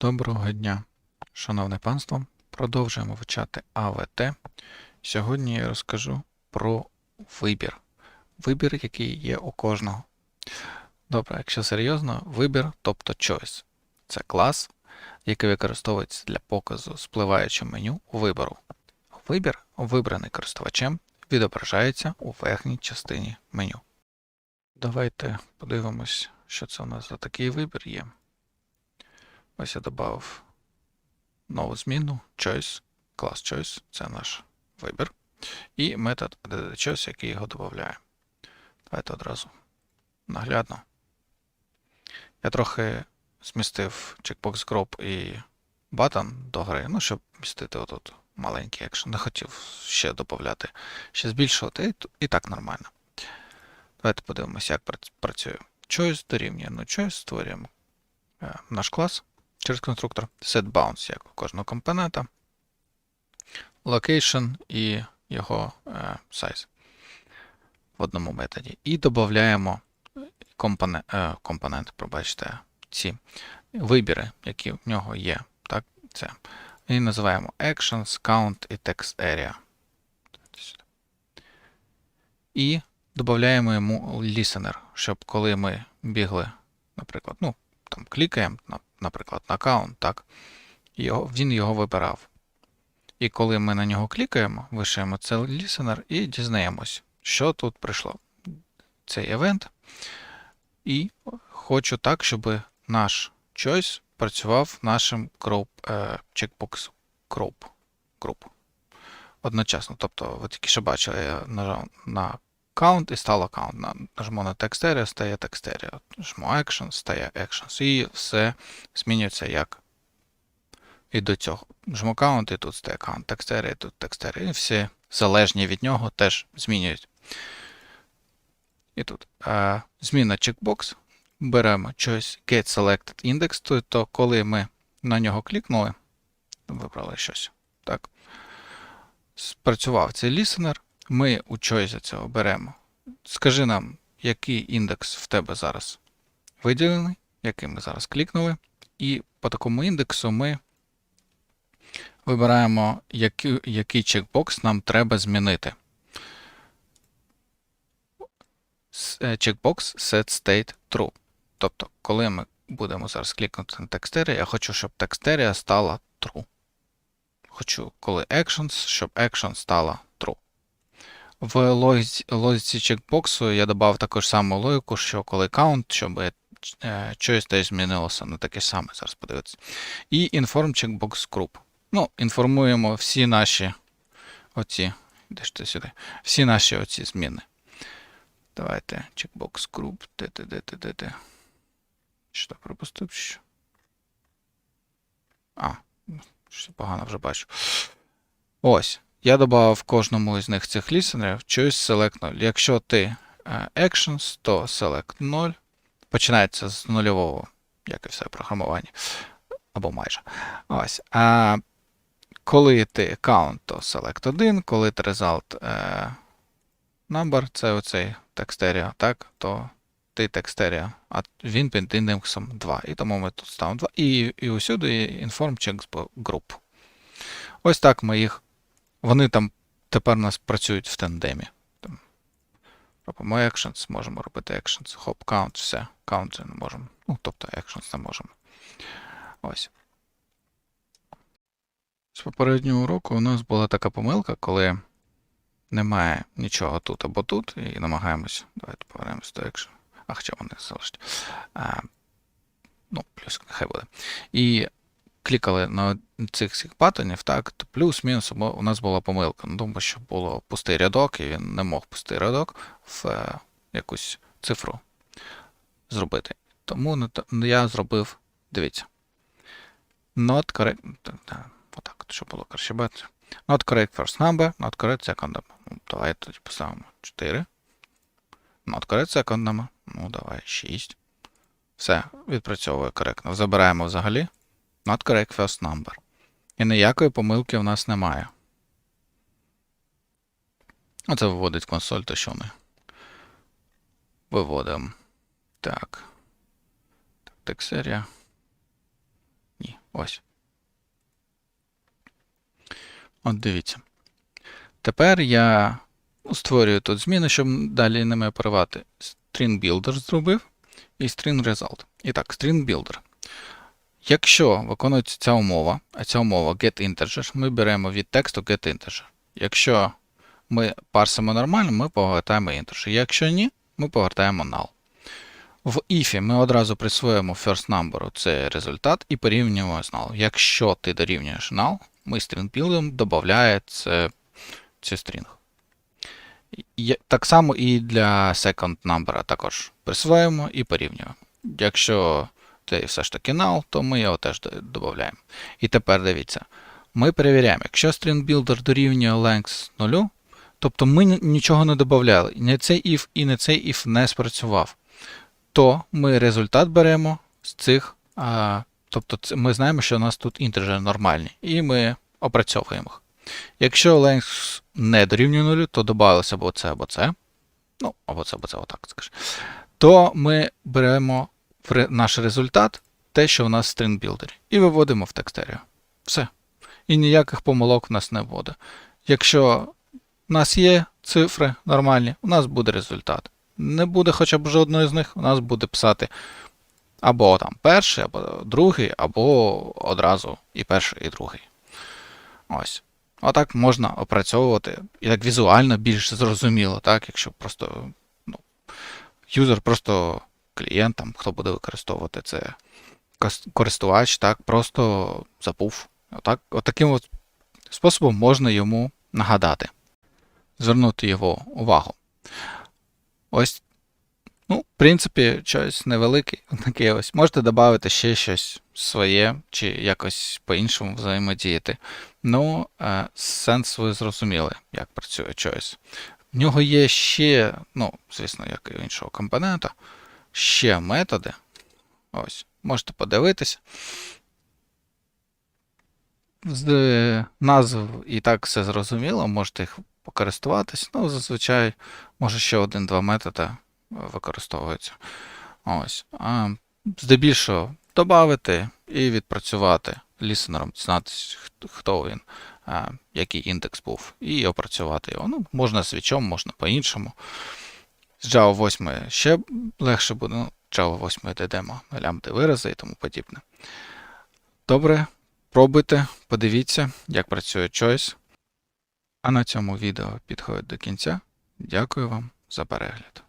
Доброго дня, шановне панство. Продовжуємо вивчати АВТ. Сьогодні я розкажу про вибір. Вибір, який є у кожного. Добре, якщо серйозно, вибір, тобто choice. Це клас, який використовується для показу спливаючого меню у вибору. Вибір, вибраний користувачем, відображається у верхній частині меню. Давайте подивимось, що це у нас за такий вибір є. Ось я додав нову зміну choice, клас choice, це наш вибір. І метод choice, який його додає. Давайте одразу наглядно. Я трохи змістив checkbox group і button до гри, ну, щоб містити отут маленький екшен. Не хотів ще додати, ще збільшувати, і, так нормально. Давайте подивимося, як працює. Choice дорівнює ну, choice, створюємо е, наш клас через конструктор setBounce, як у кожного компонента, location і його е, size в одному методі. І додаємо компонент, е, компонент, пробачте, ці вибіри, які в нього є. Так, це. І називаємо actions, count і text area. І додаємо йому listener, щоб коли ми бігли, наприклад, ну, там клікаємо, наприклад, на аккаунт, так, його, він його вибирав. І коли ми на нього клікаємо, вишаємо цей listener і дізнаємось, що тут прийшло. Цей event. І хочу так, щоб наш choice працював нашим group, е, checkbox group, group. Одночасно. Тобто, ви тільки що бачили, я нажав на count і стало count. На- Нажму на text стає text area. Нажму actions, стає actions. І все змінюється як і до цього. Жму count, і тут стає count, area, і тут area. І всі залежні від нього теж змінюють. І тут е, зміна checkbox. Беремо choice get selected index, тобто коли ми на нього клікнули, вибрали щось. Так. Спрацював цей listener. Ми у choice цього беремо. Скажи нам, який індекс в тебе зараз виділений, який ми зараз клікнули. І по такому індексу ми вибираємо, який, який чекбокс нам треба змінити. Е, Checkbox set state true. Тобто, коли ми будемо зараз клікнути на текстерія, я хочу, щоб текстерія стала true. Хочу, коли actions, щоб action стала. В логіці, чекбоксу я додав таку ж саму логіку, що коли count, щоб е, щось десь змінилося на таке саме, зараз подивитися. І inform checkbox group. Ну, інформуємо всі наші оці, де ж ти сюди, всі наші оці зміни. Давайте checkbox group, де де. Що пропустив? чи Що? А, що погано вже бачу. Ось. Я додав кожному із них цих лісенерів choice select 0. Якщо ти е, actions, то select 0. Починається з нульового, як і все програмування. Або майже. Ось. А коли ти count, то select 1, коли ти result е, number, це оцей текстерія, так, то ти текстерія, а він під індексом 2. І тому ми тут ставимо 2. І, і усюди inform checks group. Ось так ми їх. Вони там тепер у нас працюють в тандемі. Там, робимо actions, можемо робити actions, hop count, все. Count не можемо. Ну, тобто actions не можемо. Ось. З попереднього уроку у нас була така помилка, коли немає нічого тут або тут, і намагаємось. Давайте повернемось до action. А хоча вони залишать. А, ну, плюс нехай буде. І клікали на цих всіх батонів, так, то плюс-мінус у нас була помилка. Ну, тому що було пустий рядок, і він не мог пустий рядок в е, якусь цифру зробити. Тому я зробив, дивіться. Not correct. так, так, Отак, щоб було краще бачити. Not correct first number, not correct second number. Ну, давай тоді поставимо 4. Not correct second number. Ну, давай 6. Все, відпрацьовує коректно. Забираємо взагалі. Not correct first number. І ніякої помилки в нас немає. Оце виводить консоль, то що ми виводимо. Так. Так, серія. Ні. Ось. От дивіться. Тепер я ну, створюю тут зміни, щоб далі ними оперувати. String builder зробив і string result. І так, string builder. Якщо виконується ця умова, а ця умова getInteger, ми беремо від тексту getInteger. Якщо ми парсимо нормально, ми повертаємо integer. Якщо ні, ми повертаємо null. В if ми одразу присвоїмо first number, це результат, і порівнюємо з null. Якщо ти дорівнюєш null, ми builder додає це, це string. Так само і для second number також присвоїмо і порівнюємо. Якщо це все ж таки null, то ми його теж додаємо. І тепер дивіться. Ми перевіряємо, якщо builder дорівнює length 0, тобто ми нічого не додавали, не цей if і не цей if не спрацював, то ми результат беремо з цих, а, тобто ми знаємо, що у нас тут інтеджери нормальні, і ми опрацьовуємо їх. Якщо length не дорівнює 0, то додалося або це, або це, ну, або це, або це, отак скажу, то ми беремо наш результат те, що у нас в string builder, і виводимо в текстерію. Все. І ніяких помилок в нас не буде. Якщо у нас є цифри нормальні, у нас буде результат. Не буде хоча б жодної з них, у нас буде писати або там перший, або другий, або одразу і перший, і другий. Ось. Отак можна опрацьовувати і так візуально більш зрозуміло, так, якщо просто ну, юзер, просто клієнт, там, хто буде використовувати це користувач, так, просто забув. Отак, отаким от способом можна йому нагадати, звернути його увагу. Ось, ну, в принципі, щось невелике, таке ось. Можете додати ще щось своє, чи якось по-іншому взаємодіяти. Ну, е, сенс ви зрозуміли, як працює choice. В нього є ще, ну, звісно, як і іншого компонента, ще методи. Ось, можете подивитися. З е, назв і так все зрозуміло, можете їх покористуватись. Ну, зазвичай, може, ще один-два методи використовуються. Ось. А здебільшого додати і відпрацювати лісенером, дізнатися, хто- він, а, який індекс був, і опрацювати його. Ну, можна свічом, можна по-іншому. З Java 8 ще легше буде. Ну, Java 8 дійдемо лямбди вирази і тому подібне. Добре, пробуйте, подивіться, як працює Choice. А на цьому відео підходить до кінця. Дякую вам за перегляд.